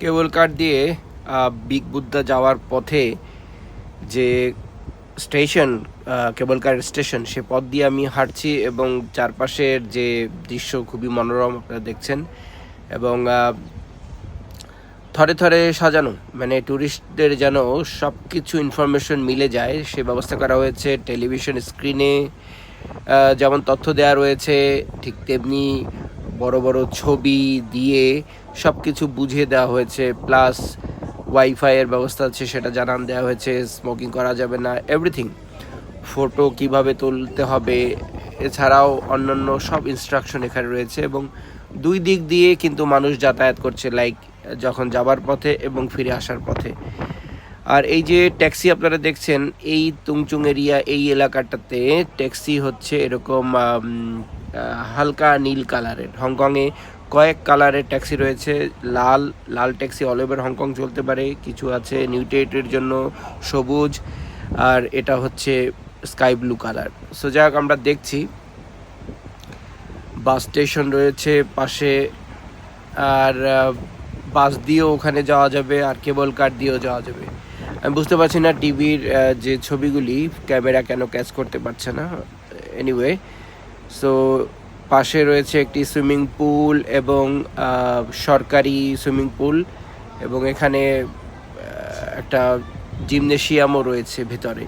কেবল কার দিয়ে বিগ বুদ্ধা যাওয়ার পথে যে স্টেশন কেবল কার স্টেশন, সে পথ দিয়ে আমি হাঁটছি এবং চারপাশের যে দৃশ্য খুবই মনোরম আপনারা দেখছেন এবং থরে থরে সাজানো মানে ট্যুরিস্টদের যেন সব কিছু ইনফরমেশন মিলে যায়। সে ব্যবস্থা করা হয়েছে, টেলিভিশন স্ক্রিনে যেমন তথ্য দেওয়া রয়েছে, ঠিক তেমনি বড় বড় ছবি দিয়ে সব কিছু বুঝিয়ে দেওয়া হয়েছে প্লাস ওয়াইফাইয়ের ব্যবস্থা আছে, সেটা জানান দেওয়া হয়েছে স্মোকিং করা যাবে না এভরিথিং ফটো কীভাবে তুলতে হবে, এছাড়াও অন্যান্য সব ইনস্ট্রাকশন এখানে রয়েছে এবং দুই দিক দিয়ে কিন্তু মানুষ যাতায়াত করছে লাইক যখন যাবার পথে এবং ফিরে আসার পথে। আর এই যে ট্যাক্সি আপনারা দেখছেন, এই তুংচুং এরিয়া, এই এলাকাটাতে ট্যাক্সি হচ্ছে এরকম হালকা নীল কালারের। হংকংয়ে কয়েক কালারের ট্যাক্সি রয়েছে। লাল লাল taxi all over Hong Kong চলতে পারে। কিছু আছে নিউট্রিয়েটের জন্য সবুজ, আর এটা হচ্ছে স্কাই ব্লু কালার। সো যাই হোক, আমরা দেখছি। বাস স্টেশন রয়েছে পাশে, আর বাস দিয়েও ওখানে যাওয়া যাবে, আর কেবল কার দিয়েও যাওয়া যাবে। আমি বুঝতে পারছি না টিভির যে ছবিগুলি, ক্যামেরা কেন ক্যাচ করতে পারছে না। এনিওয়ে সো পাশে রয়েছে একটি সুইমিং পুল এবং সরকারি সুইমিং পুল এবং এখানে একটা জিমনেশিয়ামও রয়েছে ভেতরে।